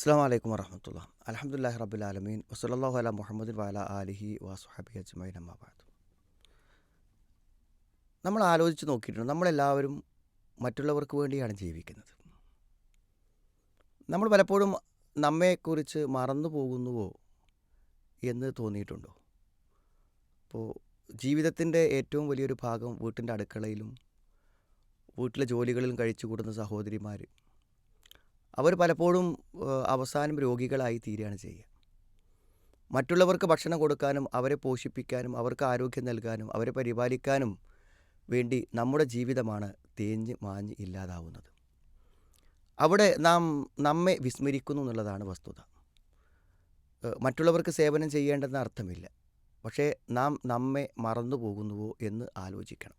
അസ്സാം വലൈക്കും വറഹമത്തുള്ള അലഹമുല്ലാ റബുലാലമീൻ വസല്ലാഹു അല മുഹമ്മദിൻ വാല ആലിഹി വാസുഹബി അജ്മൈൻ അമ്മാബാദ് നമ്മൾ ആലോചിച്ച് നോക്കിയിട്ടുണ്ട്. നമ്മളെല്ലാവരും മറ്റുള്ളവർക്ക് വേണ്ടിയാണ് ജീവിക്കുന്നത്. നമ്മൾ പലപ്പോഴും നമ്മെക്കുറിച്ച് മറന്നു പോകുന്നുവോ എന്ന് തോന്നിയിട്ടുണ്ടോ? അപ്പോൾ ജീവിതത്തിന്റെ ഏറ്റവും വലിയൊരു ഭാഗം വീട്ടിന്റെ അടുക്കളയിലും വീട്ടിലെ ജോലികളിലും കഴിച്ചു കൂടുന്ന സഹോദരിമാർ അവർ പലപ്പോഴും അവസാനം രോഗികളായി തീരുകയാണ് ചെയ്യുക. മറ്റുള്ളവർക്ക് ഭക്ഷണം കൊടുക്കാനും അവരെ പോഷിപ്പിക്കാനും അവർക്ക് ആരോഗ്യം നൽകാനും അവരെ പരിപാലിക്കാനും വേണ്ടി നമ്മുടെ ജീവിതമാണ് തേഞ്ഞ് മാഞ്ഞ് ഇല്ലാതാവുന്നത്. അവിടെ നാം നമ്മെ വിസ്മരിക്കുന്നു എന്നുള്ളതാണ് വസ്തുത. മറ്റുള്ളവർക്ക് സേവനം ചെയ്യേണ്ടെന്ന അർത്ഥമില്ല. പക്ഷേ നാം നമ്മെ മറന്നു പോകുന്നുവോ എന്ന് ആലോചിക്കണം.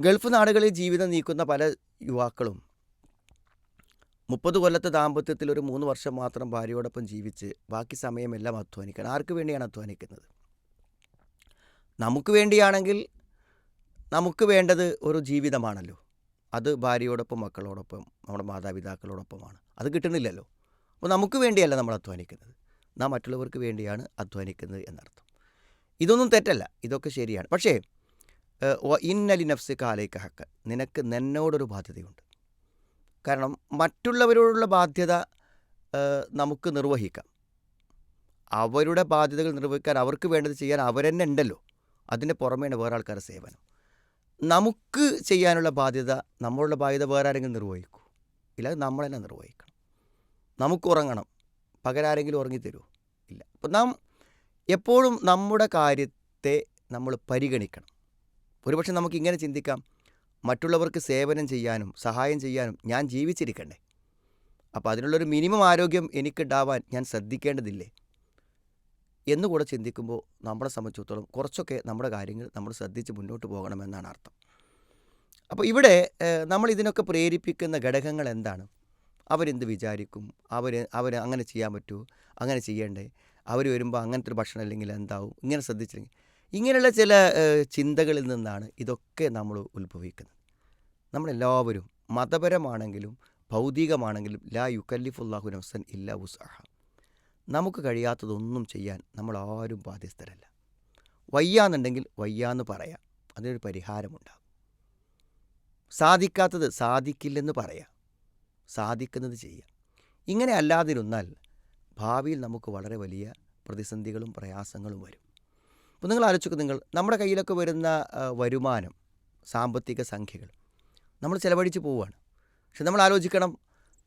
ഗൾഫ് നാടുകളിൽ ജീവിതം നീക്കുന്ന പല യുവാക്കളും മുപ്പത് കൊല്ലത്തെ ദാമ്പത്യത്തിൽ ഒരു മൂന്ന് വർഷം മാത്രം ഭാര്യയോടൊപ്പം ജീവിച്ച് ബാക്കി സമയമെല്ലാം അധ്വാനിക്കണം ആർക്ക് വേണ്ടിയാണ് അധ്വാനിക്കുന്നത്? നമുക്ക് വേണ്ടിയാണെങ്കിൽ നമുക്ക് വേണ്ടത് ഒരു ജീവിതമാണല്ലോ. അത് ഭാര്യയോടൊപ്പം മക്കളോടൊപ്പം നമ്മുടെ മാതാപിതാക്കളോടൊപ്പമാണ്. അത് കിട്ടുന്നില്ലല്ലോ. അപ്പോൾ നമുക്ക് വേണ്ടിയല്ല നമ്മൾ അധ്വാനിക്കുന്നത്. നാം മറ്റുള്ളവർക്ക് വേണ്ടിയാണ് അധ്വാനിക്കുന്നത് എന്നർത്ഥം. ഇതൊന്നും തെറ്റല്ല. ഇതൊക്കെ ശരിയാണ്. പക്ഷേ ഇന്നലി നഫ്സ് കാലേക്ക് ഹക്ക്. നിനക്ക് നിന്നോടൊരു ബാധ്യതയുണ്ട്. കാരണം മറ്റുള്ളവരോടുള്ള ബാധ്യത നമുക്ക് നിർവഹിക്കാം. അവരുടെ ബാധ്യതകൾ നിർവഹിക്കാൻ അവർക്ക് വേണ്ടത് ചെയ്യാൻ അവരെന്നെ ഉണ്ടല്ലോ. അതിന്റെ പുറമേയാണ് വേറെ ആൾക്കാരുടെ സേവനം. നമുക്ക് ചെയ്യാനുള്ള ബാധ്യത നമ്മളുടെ ബാധ്യത വേറെ ആരെങ്കിലും നിർവഹിക്കൂ. ഇല്ല നമ്മൾ തന്നെ നിർവഹിക്കണം. നമുക്ക് ഉറങ്ങണം. പകരാരെങ്കിലും ഉറങ്ങിത്തരുമോ ഇല്ല. അപ്പം നാം എപ്പോഴും നമ്മുടെ കാര്യത്തെ നമ്മൾ പരിഗണിക്കണം. ഒരുപക്ഷെ നമുക്ക് ഇങ്ങനെ ചിന്തിക്കാം മറ്റുള്ളവർക്ക് സേവനം ചെയ്യാനും സഹായം ചെയ്യാനും ഞാൻ ജീവിച്ചിരിക്കണ്ടേ? അപ്പോൾ അതിനുള്ളൊരു മിനിമം ആരോഗ്യം എനിക്കുണ്ടാവാൻ ഞാൻ ശ്രദ്ധിക്കേണ്ടതില്ലേ? എന്നുകൂടെ ചിന്തിക്കുമ്പോൾ നമ്മളെ സംബന്ധിച്ചിടത്തോളം കുറച്ചൊക്കെ നമ്മുടെ കാര്യങ്ങൾ നമ്മൾ ശ്രദ്ധിച്ച് മുന്നോട്ട് പോകണമെന്നാണ് അർത്ഥം. അപ്പോൾ ഇവിടെ നമ്മൾ ഇതിനൊക്കെ പ്രേരിപ്പിക്കുന്ന ഘടകങ്ങൾ എന്താണ്? അവരെന്ത് വിചാരിക്കും? അവർ അവർ അങ്ങനെ ചെയ്യാൻ പറ്റുമോ അങ്ങനെ ചെയ്യണ്ടേ? അവർ വരുമ്പോൾ അങ്ങനത്തെ ഒരു ഭക്ഷണം അല്ലെങ്കിൽ എന്താവും? ഇങ്ങനെ ശ്രദ്ധിച്ചില്ലെങ്കിൽ ഇങ്ങനെയുള്ള ചില ചിന്തകളിൽ നിന്നാണ് ഇതൊക്കെ നമ്മൾ ഉത്ഭവിക്കുന്നത്. നമ്മളെല്ലാവരും മതപരമാണെങ്കിലും ഭൗതികമാണെങ്കിലും ലാ യുക്കല്ലിഫുല്ലാഹു നഫ്സൻ ഇല്ല ഉസഹ നമുക്ക് കഴിയാത്തതൊന്നും ചെയ്യാൻ നമ്മൾ ആരും ബാധ്യസ്ഥരല്ല. വയ്യാന്നുണ്ടെങ്കിൽ വയ്യാന്ന് പറയാം. അതിനൊരു പരിഹാരമുണ്ടാകും. സാധിക്കാത്തത് സാധിക്കില്ലെന്ന് പറയാം. സാധിക്കുന്നത് ചെയ്യാം. ഇങ്ങനെ അല്ലാതിരുന്നാൽ ഭാവിയിൽ നമുക്ക് വളരെ വലിയ പ്രതിസന്ധികളും പ്രയാസങ്ങളും വരും. അപ്പോൾ നിങ്ങൾ ആലോചിക്കുക നിങ്ങൾ. നമ്മുടെ കയ്യിലൊക്കെ വരുന്ന വരുമാനം സാമ്പത്തിക സംഖ്യകൾ നമ്മൾ ചിലവഴിച്ച് പോവുകയാണ്. പക്ഷെ നമ്മൾ ആലോചിക്കണം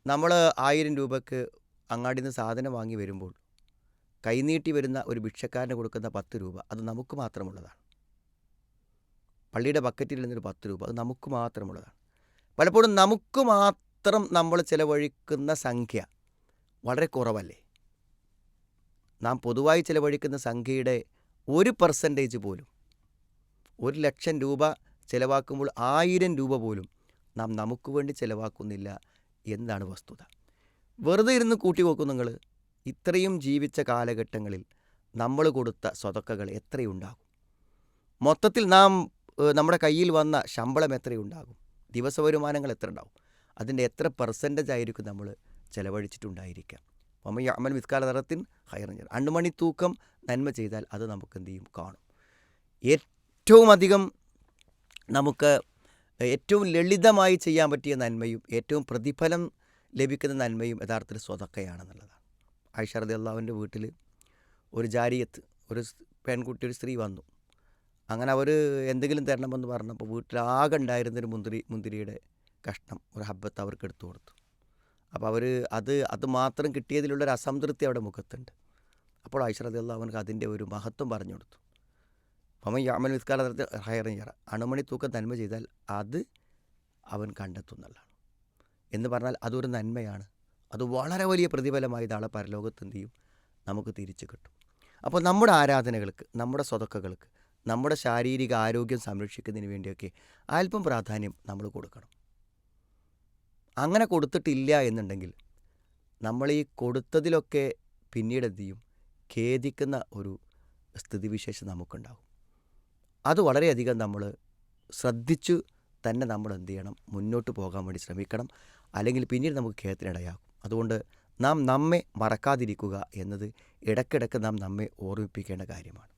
നമ്മൾ ആയിരം രൂപയ്ക്ക് അങ്ങാടിയിൽ നിന്ന് സാധനം വാങ്ങി വരുമ്പോൾ കൈനീട്ടി വരുന്ന ഒരു ഭിക്ഷക്കാരന് കൊടുക്കുന്ന പത്ത് രൂപ അത് നമുക്ക് മാത്രമുള്ളതാണ്. പള്ളിയുടെ ബക്കറ്റിൽ നിന്നൊരു പത്ത് രൂപ അത് നമുക്ക് മാത്രമുള്ളതാണ്. പലപ്പോഴും നമുക്ക് മാത്രം നമ്മൾ ചിലവഴിക്കുന്ന സംഖ്യ വളരെ കുറവല്ലേ? നാം പൊതുവായി ചിലവഴിക്കുന്ന സംഖ്യയുടെ ഒരു പെർസെന്റേജ് പോലും. ഒരു ലക്ഷം രൂപ ചിലവാക്കുമ്പോൾ ആയിരം രൂപ പോലും നാം നമുക്ക് വേണ്ടി ചിലവാക്കുന്നില്ല എന്നാണ് വസ്തുത. വെറുതെ ഇരുന്ന് കൂട്ടി നോക്കും നിങ്ങൾ ഇത്രയും ജീവിച്ച കാലഘട്ടങ്ങളിൽ നമ്മൾ കൊടുത്ത സ്വതക്കകൾ എത്രയുണ്ടാകും? മൊത്തത്തിൽ നാം നമ്മുടെ കയ്യിൽ വന്ന ശമ്പളം എത്രയുണ്ടാകും? ദിവസ വരുമാനങ്ങൾ എത്ര ഉണ്ടാകും അതിന്റെ എത്ര പെർസെന്റേജ് ആയിരിക്കും നമ്മൾ ചിലവഴിച്ചിട്ടുണ്ടായിരിക്കാം ഒമ്മ അമൽ വിസ്കാല നിറത്തിൻ ഹൈറഞ്ചർ അണ്ണുമണി തൂക്കം നന്മ ചെയ്താൽ അത് നമുക്ക് എന്ത് ചെയ്യും? കാണും. ഏറ്റവും അധികം നമുക്ക് ഏറ്റവും ലളിതമായി ചെയ്യാൻ പറ്റിയ നന്മയും ഏറ്റവും പ്രതിഫലം ലഭിക്കുന്ന നന്മയും യഥാർത്ഥത്തിൽ സ്വതക്കയാണെന്നുള്ളതാണ്. ഐഷറദി അള്ളാഹുവിന്റെ വീട്ടിൽ ഒരു ജാരിയത്ത് ഒരു പെൺകുട്ടി ഒരു സ്ത്രീ വന്നു. അങ്ങനെ അവർ എന്തെങ്കിലും തരണമെന്ന് പറഞ്ഞപ്പോൾ വീട്ടിലാകെ ഉണ്ടായിരുന്നൊരു മുന്തിരി മുന്തിരിയുടെ കഷ്ണം ഒരു ഹബ്ബത്ത് അവർക്ക് എടുത്തു കൊടുത്തു. അപ്പോൾ അവർ അത് അത് മാത്രം കിട്ടിയതിലുള്ളൊരു അസംതൃപ്തി അവിടെ മുഖത്തുണ്ട്. അപ്പോൾ ഐഷറദി അള്ളാഹുവിനക്ക് അതിന്റെ ഒരു മഹത്വം പറഞ്ഞു കൊടുത്തു. അപ്പം ഈ അമൽ വിസ്കാല ഹയർ ചെയ്യറ അണുമണി തൂക്കം നന്മ ചെയ്താൽ അത് അവൻ കണ്ടെത്തുന്നുള്ളതാണ് എന്ന് പറഞ്ഞാൽ അതൊരു നന്മയാണ്. അത് വളരെ വലിയ പ്രതിഫലമായി നാളെ പരലോകത്ത് എന്ത് ചെയ്യും? നമുക്ക് തിരിച്ചു കിട്ടും. അപ്പോൾ നമ്മുടെ ആരാധനകൾക്ക് നമ്മുടെ സ്വതക്കകൾക്ക് നമ്മുടെ ശാരീരിക ആരോഗ്യം സംരക്ഷിക്കുന്നതിന് വേണ്ടിയൊക്കെ അല്പം പ്രാധാന്യം നമ്മൾ കൊടുക്കണം. അങ്ങനെ കൊടുത്തിട്ടില്ല എന്നുണ്ടെങ്കിൽ നമ്മൾ ഈ കൊടുത്തതിലൊക്കെ പിന്നീട് എന്ത് ചെയ്യും? ഖേദിക്കുന്ന ഒരു സ്ഥിതിവിശേഷം നമുക്കുണ്ടാകും. അത് വളരെയധികം നമ്മൾ ശ്രദ്ധിച്ചു തന്നെ നമ്മൾ എന്ത് ചെയ്യണം? മുന്നോട്ട് പോകാൻ വേണ്ടി ശ്രമിക്കണം. അല്ലെങ്കിൽ പിന്നീട് നമുക്ക് ഖേദത്തിനിടയാകും അതുകൊണ്ട് നാം നമ്മെ മറക്കാതിരിക്കുക എന്നത് ഇടയ്ക്കിടയ്ക്ക് നാം നമ്മെ ഓർമ്മിപ്പിക്കേണ്ട കാര്യമാണ്.